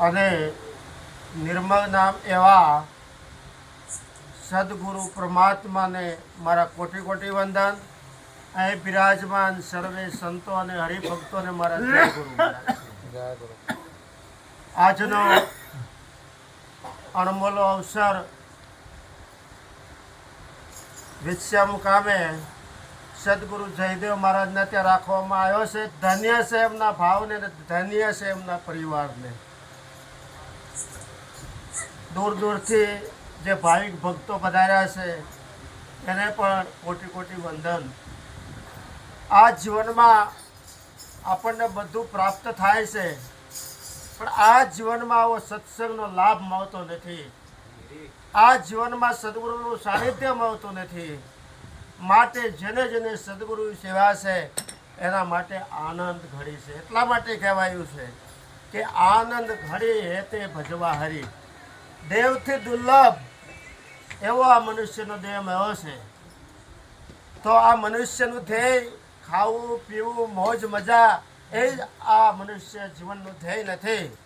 અને નિર્મળ નામ એવા સદગુરુ પરમાત્માને મારા કોટી કોટી વંદન. અહીં બિરાજમાન સર્વે સંતો અને હરિભક્તોને મારા આજનો અણમોલો અવસર વિશ્યા મુકામે સદગુરુ જયદેવ મહારાજને ત્યાં રાખવામાં આવ્યો છે. ધન્ય છે એમના ભાવને ધન્ય છે એમના પરિવારને. દૂર દૂરથી જે ભાવિક ભક્તો પધાર્યા છે, એને પણ કોટી કોટી વંદન. આ જીવનમાં આપણને બધું પ્રાપ્ત થાય છે, પણ આ જીવનમાં આવો સત્સંગનો લાભ મળતો નથી. આ જીવનમાં સદગુરુનું સાનિધ્ય મળતું નથી. માટે જેને જેને સદગુરુ સેવા છે, એના માટે આનંદ ઘડી છે. એટલા માટે કહેવાયું છે કે આનંદ ઘડી હેતે ભજવા હરી. દેવથી દુર્લભ એવો આ મનુષ્યનો દેહ મળ્યો છે. તો આ મનુષ્યનું ધ્યેય ખાવું, પીવું, મોજ, મજા એ જ આ મનુષ્ય જીવનનું ધ્યેય નથી.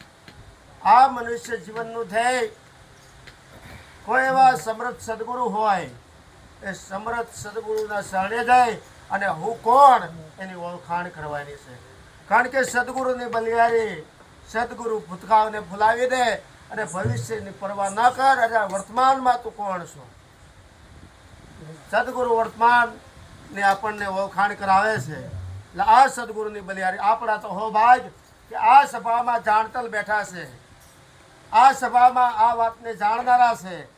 આ મનુષ્ય જીવનનું ધ્યેય કોઈ એવા સમૃદ્ધ સદગુરુ હોય એ સમરથ સદગુરુના શરણે જાય અને હું કોણ એની ઓળખાણ કરવાની છે. કારણ કે સદગુરુની બલિયારી સદગુરુ ભૂતકાળને ભૂલાવી દે અને ભવિષ્યની પરવા ન કર, અને વર્તમાનમાં તું કોણ છો? સદગુરુ વર્તમાનને આપણને ઓળખાણ કરાવે છે. એટલે આ સદગુરુની બલિયારી આપણા તો હો ભાગ કે આ સભામાં જાણતલ બેઠા છે. આ સભામાં આ વાતને જાણનારા છે.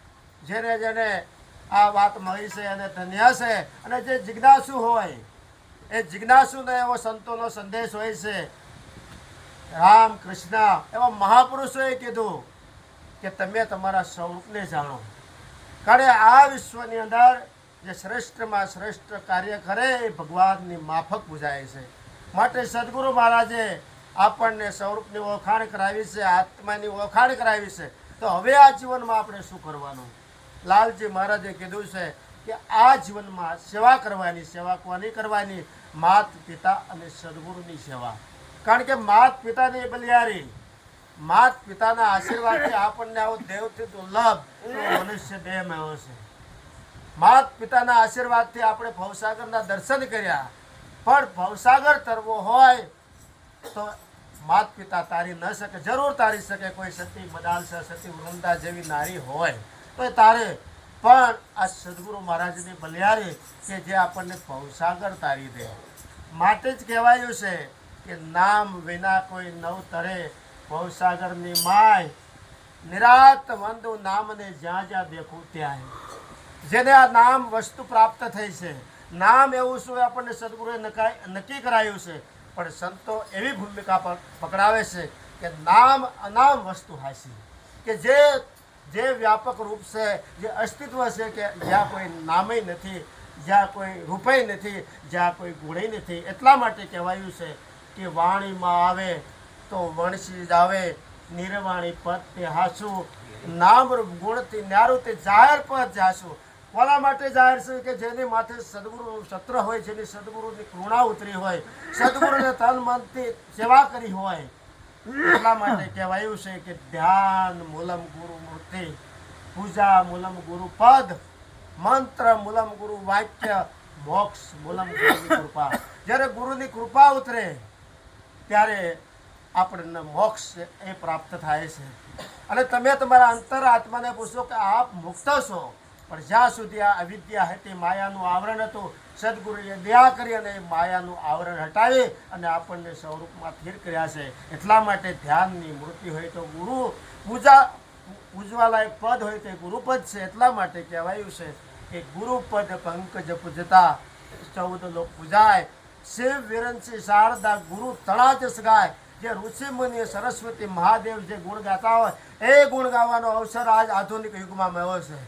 જેને જેને આ વાત મળી છે અને ધન્ય છે. અને જે જિજ્ઞાસુ હોય, એ જિજ્ઞાસુને એવો સંતોનો સંદેશ હોય છે. રામ કૃષ્ણ એવા મહાપુરુષોએ કીધું કે તમે તમારા સ્વરૂપને જાણો. કારણ આ વિશ્વની અંદર જે શ્રેષ્ઠમાં શ્રેષ્ઠ કાર્ય કરે એ ભગવાનની માફક બુજાય છે. માટે સદગુરુ મહારાજે આપણને સ્વરૂપની ઓળખાણ કરાવી છે, આત્માની ઓળખાણ કરાવી છે. તો હવે આ જીવનમાં આપણે શું કરવાનું? લાલજી મહારાજે કીધું છે કે આ જીવનમાં સેવા કરવાની સેવા કોની કરવાની, માત પિતા અને સદગુરુની સેવા. કારણ કે માત પિતાની બલિયારી માત પિતાના આશીર્વાદથી આપણને આવો દેવથી દુર્લભ મનુષ્ય દેહ મળ્યો છે. માત પિતાના આશીર્વાદથી આપણે ભવસાગરના દર્શન કર્યા. પણ ભવસાગર તરવો હોય તો માત પિતા તારી ન શકે, જરૂર તારી શકે કોઈ સતી મદાલસા સતી, વૃંદા જેવી નારી હોય. તારે. પણ આ સદગુરુ મહારાજની બલિયારે કે જે આપણને ભવસાગર તારી દે. માટે જ કહેવાયું છે કે નામ વિના કોઈ નવ તરે ભવસાગરની માય નિરાત વંદુ નામને જ્યાં જ્યાં દેખું ત્યાં જેને આ નામ વસ્તુ પ્રાપ્ત થઈ છે. નામ એવું શું આપણને સદગુરુએ નક્કી કરાયું છે. પણ સંતો એવી ભૂમિકા પકડાવે છે કે નામ અનામ વસ્તુ હાસી. કે જે જે વ્યાપક રૂપ છે, જે અસ્તિત્વ છે કે જ્યાં કોઈ નામે નથી, જ્યાં કોઈ રૂપે નથી, જ્યાં કોઈ ગુણે નથી, એટલા માટે કહેવાયું છે કે વાણીમાં આવે તો વણસી જ આવે, નિર્વાણી પદ તે હાસું, નામ ગુણથી ન્યારું તે જાહેર પદ જાશું કોના માટે જાહેર છે કે જેની માથે સદગુરુ સત્ર હોય, જેની સદગુરુની કૃણા ઉતરી હોય, સદગુરુને તન મનથી સેવા કરી હોય એટલા માટે કહેવાયું છે કે ધ્યાન મૂલમ ગુરુ મૂર્તિ, પૂજા મૂલમ ગુરુ પદ, મંત્ર મૂલમ ગુરુ વાક્ય, મોક્ષ મૂલમ ગુરુની કૃપા. જ્યારે ગુરુની કૃપા ઉતરે, ત્યારે આપણને મોક્ષ એ પ્રાપ્ત થાય છે. અને તમે તમારા અંતર આત્માને પૂછો કે આપ મુક્ત છો? પણ જ્યાં સુધી આ અવિદ્યા હતી, માયાનું આવરણ હતું, સદગુરુએ દયા કરી અને એ માયાનું આવરણ હટાવી અને આપણને સ્વરૂપમાં સ્થિર કર્યા છે. એટલા માટે ધ્યાનની મૂર્તિ હોય તો ગુરુ, પૂજા પૂજવાલાયક પદ હોય તો ગુરુપદ છે. એટલા માટે કહેવાયું છે કે ગુરુપદ પંકજ પૂજતા ચૌદ લોક પૂજાય. શિવ વિરંસી શારદા ગુરુ તળાજ ગાય જે ઋષિ મુનિ સરસ્વતી મહાદેવ જે ગુણ ગાતા હોય, એ ગુણ ગાવાનો અવસર આજ આધુનિક યુગમાં મળ્યો છે.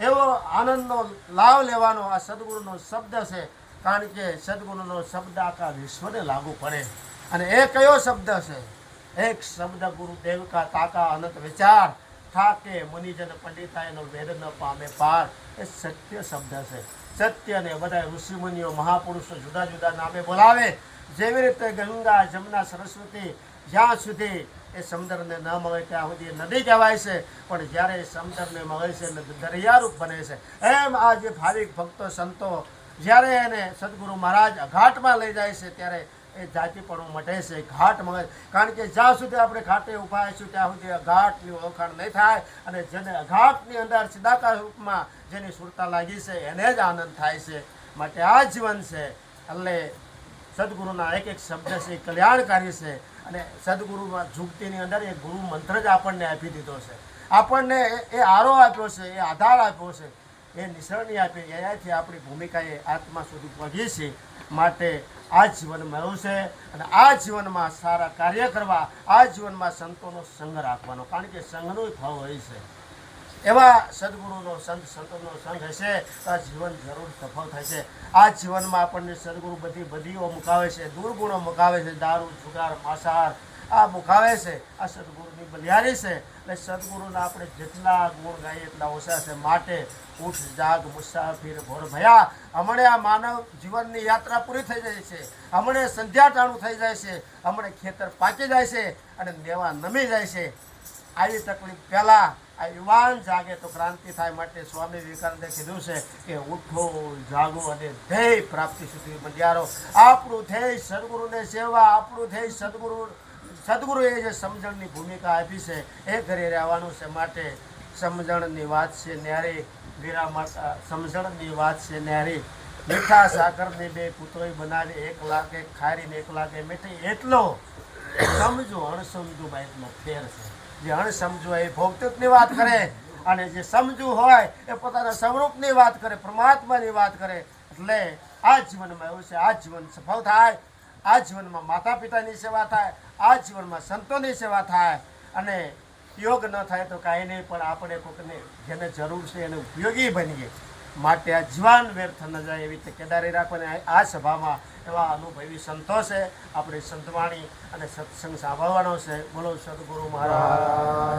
એવો આનંદનો લાભ લેવાનો આ સદગુરુનો શબ્દ છે, કારણ કે સદગુરુનો શબ્દ આખા વિશ્વને લાગુ પડે. અને એ કયો શબ્દ છે? એક શબ્દ ગુરુ દેવ કા તાકા અનંત વિચાર. થાકે મુનિજન પંડિતા વેદ ન પામે પાર. એ સત્ય શબ્દ છે. સત્યને બધા ઋષિમુનિઓ, મહાપુરુષો જુદા જુદા નામે બોલાવે. જેવી રીતે ગંગા, જમના, સરસ્વતી જ્યાં સુધી એ સમુદ્રને ન મળે ત્યાં સુધી નદી કહેવાય છે. પણ જ્યારે એ સમુદ્રને મળે છે એટલે દરિયારૂપ બને છે. એમ આ જે ભાવિક ભક્તો, સંતો જ્યારે એને સદગુરુ મહારાજ ઘાટમાં લઈ જાય છે, ત્યારે એ જાતિપણું મટે છે, ઘાટ મળે કારણ કે જ્યાં સુધી આપણે ઘાટે ઊભા આવીશું ત્યાં સુધી અઘાટની ઓળખાણ નહીં થાય અને જેને અઘાટની અંદર સિદ્ધાકાર રૂપમાં જેની સુરતા લાગી છે, એને જ આનંદ થાય છે. માટે આ જીવન છે. એટલે સદગુરુના એક એક શબ્દ છે, એ કલ્યાણકારી છે અને સદગુરુમાં ઝૂકતીની અંદર એ ગુરુ મંત્ર જ આપણને આપી દીધો છે. આપણને એ- આરો આપ્યો છે, એ આધાર આપ્યો છે, એ નિસરણી આપી એનાથી આપણી ભૂમિકા એ આત્મા સુધી પહોંચી છે માટે આ જીવન મળ્યું છે અને આ જીવનમાં સારા કાર્ય કરવા, આ જીવનમાં સંતોનો સંગ રાખવાનો, કારણ કે સંઘનો ફળ હોય છે. એવા સદગુરુનો સંત, સંતોનો સંઘ હશે. તો આ જીવન જરૂર સફળ થશે. આ જીવનમાં આપણને સદગુરુ બધી બધીઓ મુકાવે છે, દુર્ગુણો મુકાવે છે, દારૂ, જુગાર માંસાહાર આ મુકાવે છે. આ સદગુરુની બલિયારી છે. એટલે સદગુરુના આપણે જેટલા ગુણ ગાઈએ એટલા ઓછા છે. માટે ઉઠ, જાગ મુસાફીર ભોર, ભયા. હમણે આ માનવ જીવનની યાત્રા પૂરી થઈ જાય છે. હમણે સંધ્યા ટાણું થઈ જાય છે. હમણે ખેતર પાકી જાય છે અને દેવા નમી જાય છે. આવી તકલીફ પહેલા આ યુવાન જાગે તો ક્રાંતિ થાય માટે સ્વામી વિવેકાનંદે કીધું છે કે ઉઠો, જાગો અને ધ્યેય પ્રાપ્તિ સુધી મંડ્યારો આપણું ધ્યેય સદગુરુને સેવા, આપણું ધ્યેય સદગુરુ, સદગુરુએ જે સમજણની ભૂમિકા આપી છે એ ઘરે રહેવાનું છે માટે સમજણની વાત છે ન્યારી વીરા માતા સમજણની વાત છે ન્યારી. મીઠા સાકરની બે પુત્રોય બનાવી એક લાખે ખારીને એક લાખે મીઠી એટલો સમજો અણસમજુ બાઈકનો ફેર છે. જે અણસમજુ એ ભૌતિકની વાત કરે અને જે સમજુ હોય એ પોતાના સ્વરૂપની વાત કરે, પરમાત્માની વાત કરે. એટલે આ જીવનમાં એવું છે, આ જીવન સફળ થાય, આ જીવનમાં માતા પિતાની સેવા થાય, આ જીવનમાં સંતોની સેવા થાય. અને યોગ ન થાય તો કાંઈ નહીં, પણ આપણે કોઈકને જેને જરૂર છે એને ઉપયોગી બનીએ. માટે આ જીવાન વ્યર્થ ન જાય એવી રીતે કેદારી રાખવાની આ સભામાં એવા અનુભવી સંતો છે. આપણી સંતવાણી અને સત્સંગ સાંભળવાનો છે. બોલો સદગુરુ મહારાજ.